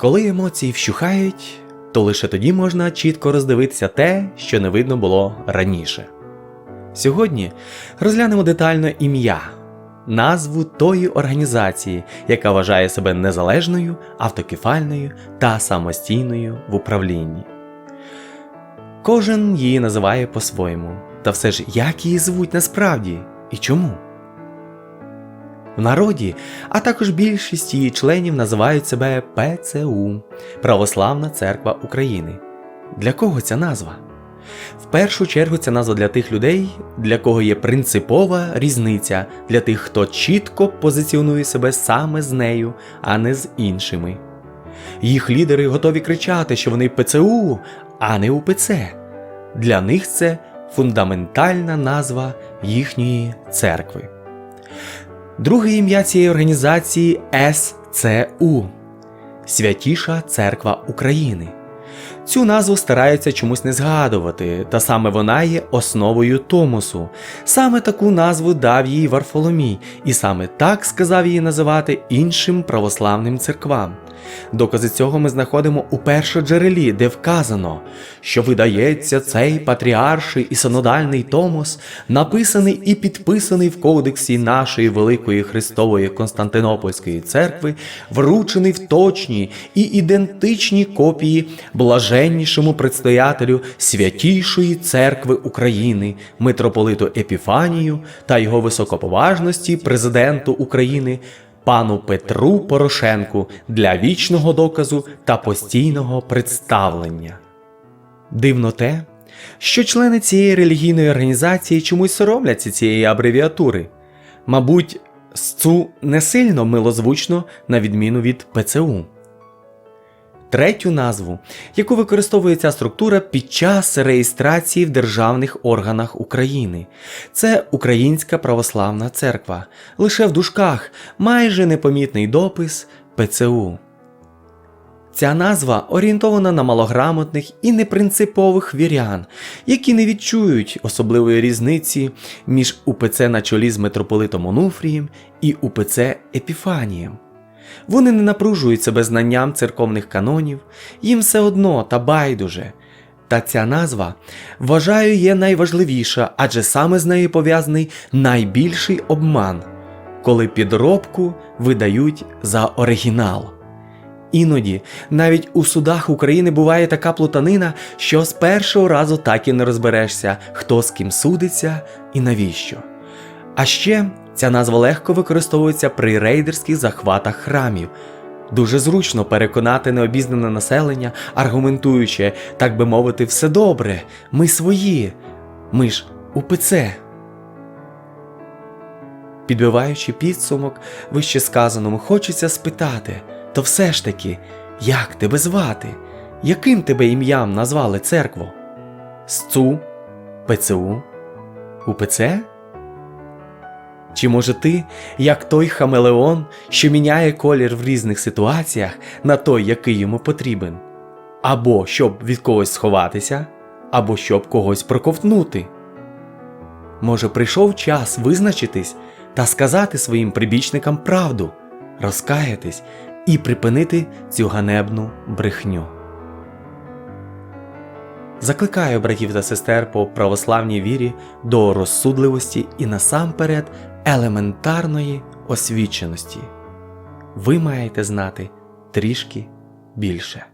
Коли емоції вщухають, то лише тоді можна чітко роздивитися те, що не видно було раніше. Сьогодні розглянемо детально ім'я, назву тої організації, яка вважає себе незалежною, автокефальною та самостійною в управлінні. Кожен її називає по-своєму, та все ж як її звуть насправді і чому? В народі, а також більшість її членів називають себе ПЦУ Православна Церква України. Для кого ця назва? В першу чергу ця назва для тих людей, для кого є принципова різниця, для тих, хто чітко позиціонує себе саме з нею, а не з іншими. Їх лідери готові кричати, що вони ПЦУ, а не УПЦ. Для них це фундаментальна назва їхньої церкви. Друге ім'я цієї організації СЦУ Святіша Церква України. Цю назву стараються чомусь не згадувати, та саме вона є основою Томосу. Саме таку назву дав їй Варфоломій, і саме так сказав її називати іншим православним церквам. Докази цього ми знаходимо у першоджерелі, де вказано, що видається цей патріарший і синодальний Томос, написаний і підписаний в кодексі нашої Великої Христової Константинопольської церкви, вручений в точній і ідентичній копії блаженнішому предстоятелю святішої церкви України, митрополиту Епіфанію та його високоповажності президенту України пану Петру Порошенку для вічного доказу та постійного представлення. Дивно те, що члени цієї релігійної організації чомусь соромляться цієї абревіатури. Мабуть, СЦУ не сильно милозвучно на відміну від ПЦУ. Третю назву, яку використовує ця структура під час реєстрації в державних органах України. Це Українська Православна Церква. Лише в дужках майже непомітний допис ПЦУ. Ця назва орієнтована на малограмотних і непринципових вірян, які не відчують особливої різниці між УПЦ на чолі з митрополитом Онуфрієм і УПЦ Епіфанієм. Вони не напружують себе знанням церковних канонів, їм все одно та байдуже. Та ця назва, вважаю, є найважливіша, адже саме з нею пов'язаний найбільший обман, коли підробку видають за оригінал. Іноді навіть у судах України буває така плутанина, що з першого разу так і не розберешся, хто з ким судиться і навіщо. А ще ця назва легко використовується при рейдерських захватах храмів. Дуже зручно переконати необізнане населення, аргументуючи, так би мовити, все добре, ми свої, ми ж УПЦ. Підбиваючи підсумок вище сказаному, хочеться спитати, то все ж таки, як тебе звати? Яким тебе ім'ям назвали церкву? СЦУ? ПЦУ? УПЦ? Чи може ти, як той хамелеон, що міняє колір в різних ситуаціях на той, який йому потрібен? Або щоб від когось сховатися, або щоб когось проковтнути? Може, прийшов час визначитись та сказати своїм прибічникам правду, розкаятись і припинити цю ганебну брехню. Закликаю братів та сестер по православній вірі до розсудливості і насамперед елементарної освіченості. Ви маєте знати трішки більше.